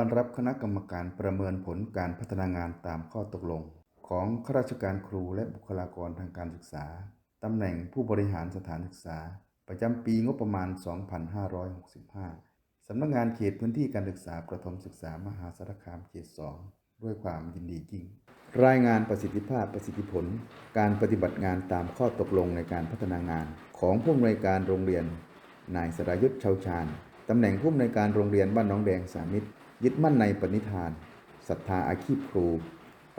อนรับคณะกรรมการประเมินผลการพัฒนางานตามข้อตกลง ของข้าราชการครูและบุคลากรทางการศึกษา ตำแหน่งผู้บริหารสถานศึกษา ประจำปีงบประมาณ 2565 สำนักงานเขตพื้นที่การศึกษาประถมศึกษามหาสารคามเขต 2 ด้วยความยินดียิ่ง รายงานประสิทธิภาพประสิทธิผล การปฏิบัติงานตามข้อตกลงในการพัฒนางาน ของผู้อำนวยการโรงเรียน นายสรายุทธเชาวชาญตำแหน่งผู้อำนวยการโรงเรียนบ้านน้องแดงสามิตร ยึดมั่นในปณิธานศรัทธาอาชีพครู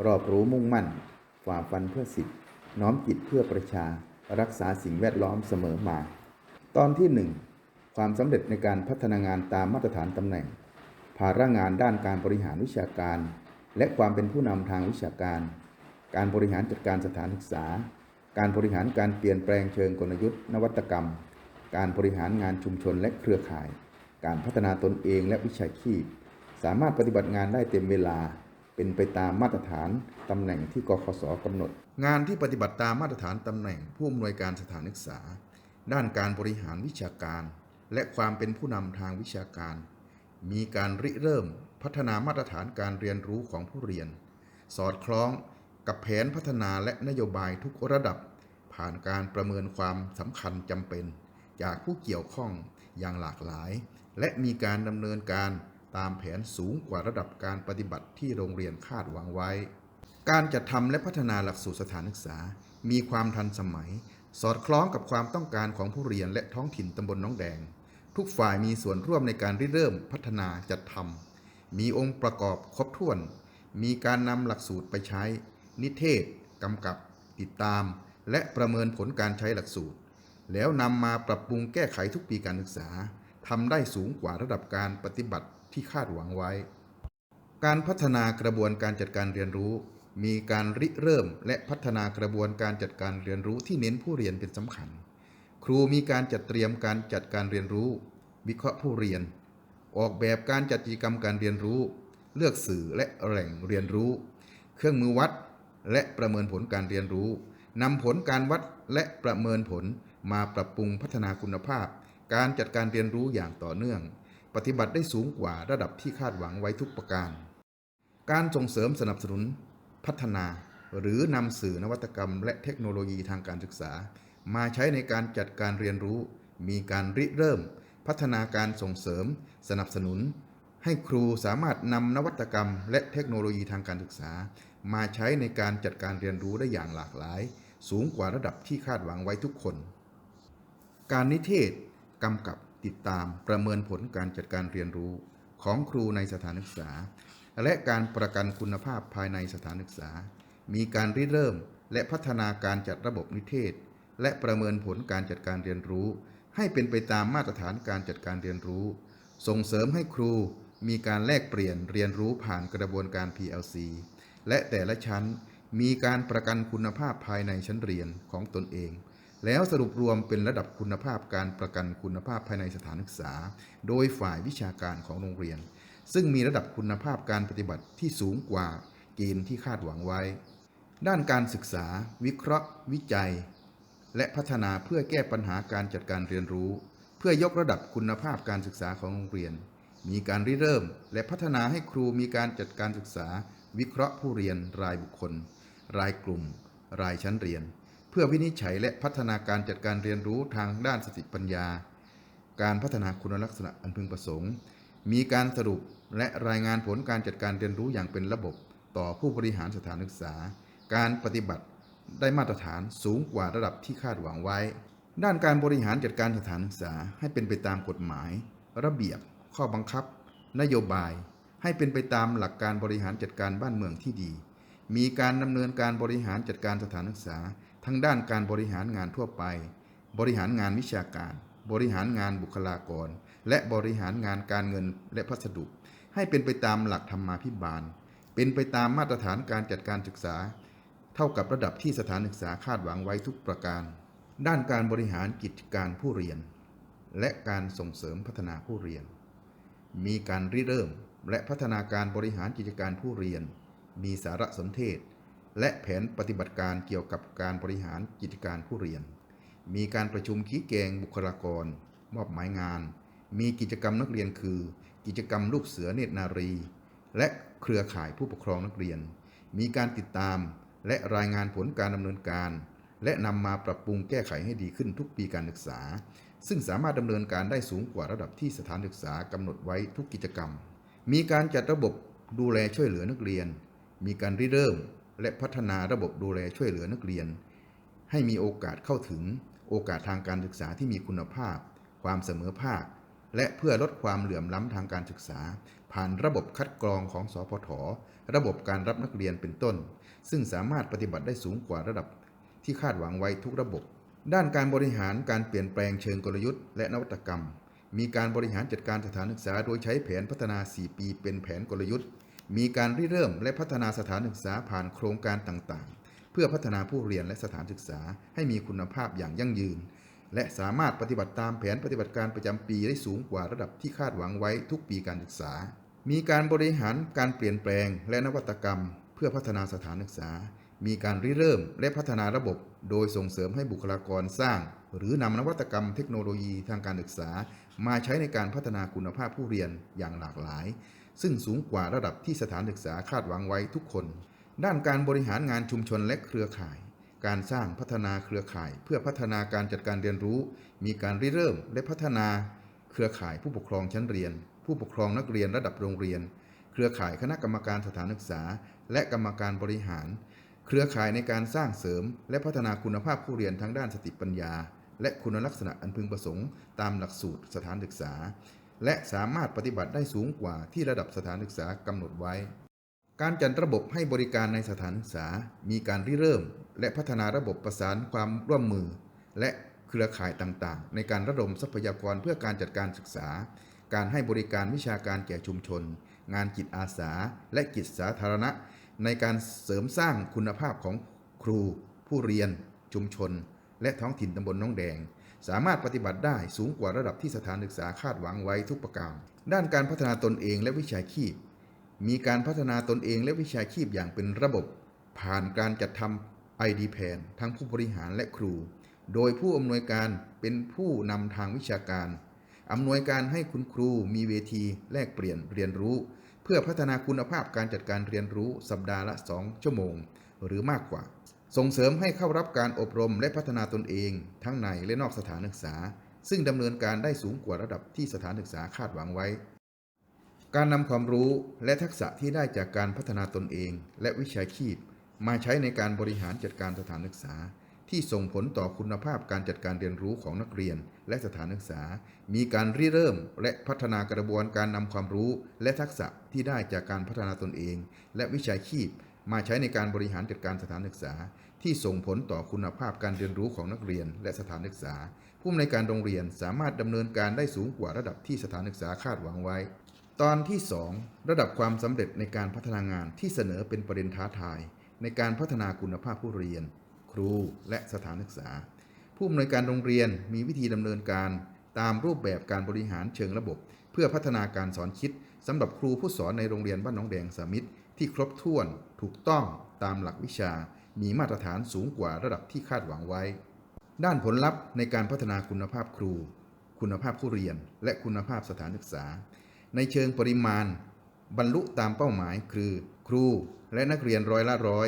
รอบรู้มุ่งมั่นฝ่าฟันเพื่อสิทธิน้อมจิตเพื่อประชา รักษาสิ่งแวดล้อมเสมอมา ตอนที่ 1 ความสำเร็จในการพัฒนางานตามมาตรฐานตำแหน่ง ภาระงานด้านการบริหารวิชาการ และความเป็นผู้นำทางวิชาการ การบริหารจัดการสถานศึกษา การบริหารการเปลี่ยนแปลงเชิงกลยุทธ์ นวัตกรรม การบริหารงานชุมชนและเครือข่าย การพัฒนาตนเองและวิชาชีพ สามารถปฏิบัติงานได้เต็มเวลา เป็นไปตามมาตรฐานตำแหน่งที่กคสกำหนด งานที่ปฏิบัติตามมาตรฐานตำแหน่งผู้อำนวยการสถานศึกษา ด้านการบริหารวิชาการ และความเป็นผู้นำทางวิชาการ มีการริเริ่มพัฒนามาตรฐานการเรียนรู้ของผู้เรียน สอดคล้องกับแผนพัฒนาและนโยบายทุกระดับ ผ่านการประเมินความสำคัญจำเป็น จากผู้เกี่ยวข้องอย่างหลากหลาย และมีการดำเนินการ ตามแผนสูงกว่าระดับการปฏิบัติที่โรงเรียนคาดหวังไว้ การจัดทำและพัฒนาหลักสูตรสถานศึกษา มีความทันสมัย สอดคล้องกับความต้องการของผู้เรียนและท้องถิ่นตำบลน้องแดง ทุกฝ่ายมีส่วนร่วมในการริเริ่มพัฒนาจัดทำมีองค์ประกอบครบถ้วน มีการนำหลักสูตรไปใช้ นิเทศกำกับ ติดตาม และประเมินผลการใช้หลักสูตร แล้วนำมาปรับปรุงแก้ไขทุกปีการศึกษาทำได้สูงกว่าระดับการปฏิบัติ ที่คาดหวังไว้ การพัฒนากระบวนการจัดการเรียนรู้ มีการริเริ่มและพัฒนากระบวนการจัดการเรียนรู้ที่เน้นผู้เรียนเป็นสำคัญ ครูมีการจัดเตรียมการจัดการเรียนรู้ วิเคราะห์ผู้เรียน ออกแบบการจัดกิจกรรมการเรียนรู้ เลือกสื่อและแหล่งเรียนรู้ เครื่องมือวัด และประเมินผลการเรียนรู้นำผลการวัดและประเมินผลมาปรับปรุงพัฒนาคุณภาพ การจัดการเรียนรู้อย่างต่อเนื่อง ปฏิบัติได้สูงกว่าระดับที่คาดหวังไว้ทุกประการ การส่งเสริมสนับสนุน พัฒนา หรือนำสื่อนวัตกรรม และเทคโนโลยีทางการศึกษา มาใช้ในการจัดการเรียนรู้ มีการริเริ่ม พัฒนาการส่งเสริม สนับสนุน ให้ครูสามารถนำนวัตกรรม และเทคโนโลยีทางการศึกษา มาใช้ในการจัดการเรียนรู้ได้อย่างหลากหลาย สูงกว่าระดับที่คาดหวังไว้ทุกคน การนิเทศกำกับ ติดตามประเมินผลการจัดการเรียนรู้ของครูในสถานศึกษา และการประกันคุณภาพภายในสถานศึกษา มีการริเริ่มและพัฒนาการจัดระบบนิเทศ และประเมินผลการจัดการเรียนรู้ ให้เป็นไปตามมาตรฐานการจัดการเรียนรู้ ส่งเสริมให้ครูมีการแลกเปลี่ยนเรียนรู้ผ่านกระบวนการ PLC และแต่ละชั้นมีการประกันคุณภาพภายในชั้นเรียนของตนเอง แล้วสรุปรวมเป็นระดับคุณภาพการประกันคุณภาพภายในสถานศึกษา โดยฝ่ายวิชาการของโรงเรียน ซึ่งมีระดับคุณภาพการปฏิบัติที่สูงกว่าเกณฑ์ที่คาดหวังไว้ ด้านการศึกษา วิเคราะห์ วิจัย และพัฒนาเพื่อแก้ปัญหาการจัดการเรียนรู้ เพื่อยกระดับคุณภาพการศึกษาของโรงเรียน มีการริเริ่ม และพัฒนาให้ครูมีการจัดการศึกษา วิเคราะห์ผู้เรียนรายบุคคล รายกลุ่ม รายชั้นเรียน เพื่อวินิจฉัยและพัฒนาการจัดการเรียนรู้ทางด้านสติปัญญา การพัฒนาคุณลักษณะอันพึงประสงค์ มีการสรุปและรายงานผลการจัดการเรียนรู้อย่างเป็นระบบ ต่อผู้บริหารสถานศึกษา การปฏิบัติได้มาตรฐานสูงกว่าระดับที่คาดหวังไว้ ด้านการบริหารจัดการสถานศึกษาให้เป็นไปตามกฎหมาย ระเบียบ ข้อบังคับ นโยบาย ให้เป็นไปตามหลักการบริหารจัดการบ้านเมืองที่ดี มีการดำเนินการบริหารจัดการสถานศึกษา ทั้งด้านการบริหารงานทั่วไป บริหารงานวิชาการ บริหารงานบุคลากร และบริหารงานการเงินและพัสดุ ให้เป็นไปตามหลักธรรมาภิบาล เป็นไปตามมาตรฐานการจัดการศึกษา เท่ากับระดับที่สถานศึกษาคาดหวังไว้ทุกประการ ด้านการบริหารกิจการผู้เรียน และการส่งเสริมพัฒนาผู้เรียน มีการริเริ่มและพัฒนาการบริหารกิจการผู้เรียน มีสารสนเทศ และแผนปฏิบัติการเกี่ยวกับการบริหารกิจการผู้เรียน มีการประชุมขี้แกงบุคลากร มอบหมายงาน มีกิจกรรมนักเรียนคือ กิจกรรมลูกเสือเนตรนารี และเครือข่ายผู้ปกครองนักเรียน มีการติดตามและรายงานผลการดำเนินการ และนำมาปรับปรุงแก้ไขให้ดีขึ้นทุกปีการศึกษา ซึ่งสามารถดำเนินการได้สูงกว่าระดับที่สถานศึกษากำหนดไว้ทุกกิจกรรม มีการจัดระบบดูแลช่วยเหลือนักเรียน มีการริเริ่ม และพัฒนาระบบดูแลช่วยเหลือนักเรียน ให้มีโอกาสเข้าถึงโอกาสทางการศึกษาที่มีคุณภาพ ความเสมอภาค และเพื่อลดความเหลื่อมล้ำทางการศึกษา ผ่านระบบคัดกรองของสพทระบบการรับนักเรียนเป็นต้น ซึ่งสามารถปฏิบัติได้สูงกว่าระดับที่คาดหวังไว้ทุกระบบ ด้านการบริหารการเปลี่ยนแปลงเชิงกลยุทธ์และนวัตกรรม มีการบริหารจัดการสถานศึกษาโดยใช้แผนพัฒนา 4 ปีเป็นแผนกลยุทธ์ มีการริเริ่มและพัฒนาสถานศึกษาผ่านโครงการต่างๆ เพื่อพัฒนาผู้เรียนและสถานศึกษาให้มีคุณภาพอย่างยั่งยืน และสามารถปฏิบัติตามแผนปฏิบัติการประจำปีได้สูงกว่าระดับที่คาดหวังไว้ทุกปีการศึกษา มีการบริหารการเปลี่ยนแปลงและนวัตกรรม เพื่อพัฒนาสถานศึกษา มีการริเริ่มและพัฒนาระบบ โดยส่งเสริมให้บุคลากรสร้าง หรือนำนวัตกรรมเทคโนโลยีทางการศึกษา มาใช้ในการพัฒนาคุณภาพผู้เรียนอย่างหลากหลาย ซึ่งสูงกว่าระดับที่สถานศึกษาคาดหวังไว้ทุกคน ด้านการบริหารงานชุมชนและเครือข่าย การสร้างพัฒนาเครือข่าย เพื่อพัฒนาการจัดการเรียนรู้ มีการริเริ่มและพัฒนา เครือข่ายผู้ปกครองชั้นเรียน ผู้ปกครองนักเรียนระดับโรงเรียน เครือข่ายคณะกรรมการสถานศึกษา และกรรมการบริหาร เครือข่ายในการสร้างเสริม และพัฒนาคุณภาพผู้เรียนทั้งด้านสติปัญญาและคุณลักษณะอันพึงประสงค์ตามหลักสูตรสถานศึกษา และสามารถปฏิบัติได้สูงกว่าที่ระดับสถานศึกษากำหนดไว้ การจัดระบบให้บริการในสถานศึกษา มีการริเริ่ม และพัฒนาระบบประสานความร่วมมือ และเครือข่ายต่างๆ ในการระดมทรัพยากรเพื่อการจัดการศึกษา การให้บริการวิชาการแก่ชุมชน งานจิตอาสา และกิจสาธารณะ ในการเสริมสร้างคุณภาพของครู ผู้เรียน ชุมชน และท้องถิ่นตำบลน้องแดง สามารถปฏิบัติได้สูงกว่าระดับที่สถานศึกษาคาดหวังไว้ทุกประการ ด้านการพัฒนาตนเองและวิชาชีพ มีการพัฒนาตนเองและวิชาชีพอย่างเป็นระบบ ผ่านการจัดทำ ID p a n ทั้งผู้บริหารและครู โดยผู้อำนวยการเป็นผู้นำทางวิชาการอำนวยการให้คุณครูมีเวทีแลกเปลี่ยนเรียนรู้ เพื่อพัฒนาคุณภาพการจัดการเรียนรู้สัปดาห์ละ 2 ชั่วโมง หรือมากกว่า ส่งเสริมให้เข้ารับการอบรมและพัฒนาตนเอง ทั้งในและนอกสถานศึกษา ซึ่งดำเนินการได้สูงกว่าระดับที่สถานศึกษาคาดหวังไว้ การนำความรู้และทักษะที่ได้จากการพัฒนาตนเอง และวิชาชีพ มาใช้ในการบริหารจัดการสถานศึกษา ที่ส่งผลต่อคุณภาพการจัดการเรียนรู้ของนักเรียน และสถานศึกษา มีการริเริ่ม และพัฒนากระบวนการนำความรู้ และทักษะที่ได้จากการพัฒนาตนเอง และวิชาชีพ มาใช้ในการบริหารจัดการสถานศึกษา ที่ส่งผลต่อคุณภาพการเรียนรู้ของนักเรียนและสถานศึกษา ผู้อำนวยการโรงเรียนสามารถดำเนินการได้สูงกว่าระดับที่สถานศึกษาคาดหวังไว้ ตอนที่ 2 ระดับความสำเร็จในการพัฒนางานที่เสนอเป็นประเด็นท้าทาย ในการพัฒนาคุณภาพผู้เรียน ครูและสถานศึกษา ผู้อำนวยการโรงเรียนมีวิธีดำเนินการตามรูปแบบการบริหารเชิงระบบ เพื่อพัฒนาการสอนคิดสำหรับครูผู้สอนในโรงเรียนบ้านน้องแดงสามิตรที่ครบถ้วนถูกต้องตามหลักวิชา มีมาตรฐานสูงกว่าระดับที่คาดหวังไว้ ด้านผลลัพธ์ในการพัฒนาคุณภาพครู คุณภาพผู้เรียน และคุณภาพสถานศึกษา ในเชิงปริมาณ บรรลุตามเป้าหมาย คือ ครูและนักเรียนร้อยละร้อย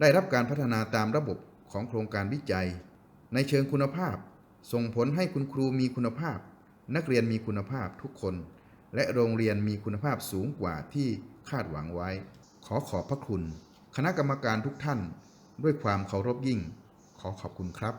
ได้รับการพัฒนาตามระบบของโครงการวิจัย ในเชิงคุณภาพ ส่งผลให้คุณครูมีคุณภาพ นักเรียนมีคุณภาพทุกคน และโรงเรียนมีคุณภาพสูงกว่าที่คาดหวังไว้ ขอขอบพระคุณ คณะกรรมการทุกท่าน ด้วยความเคารพยิ่ง ขอขอบคุณครับ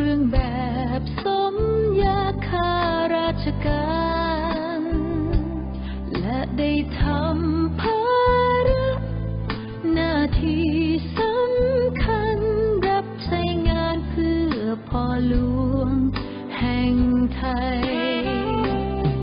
เครื่องแบบสมยาคาราชการ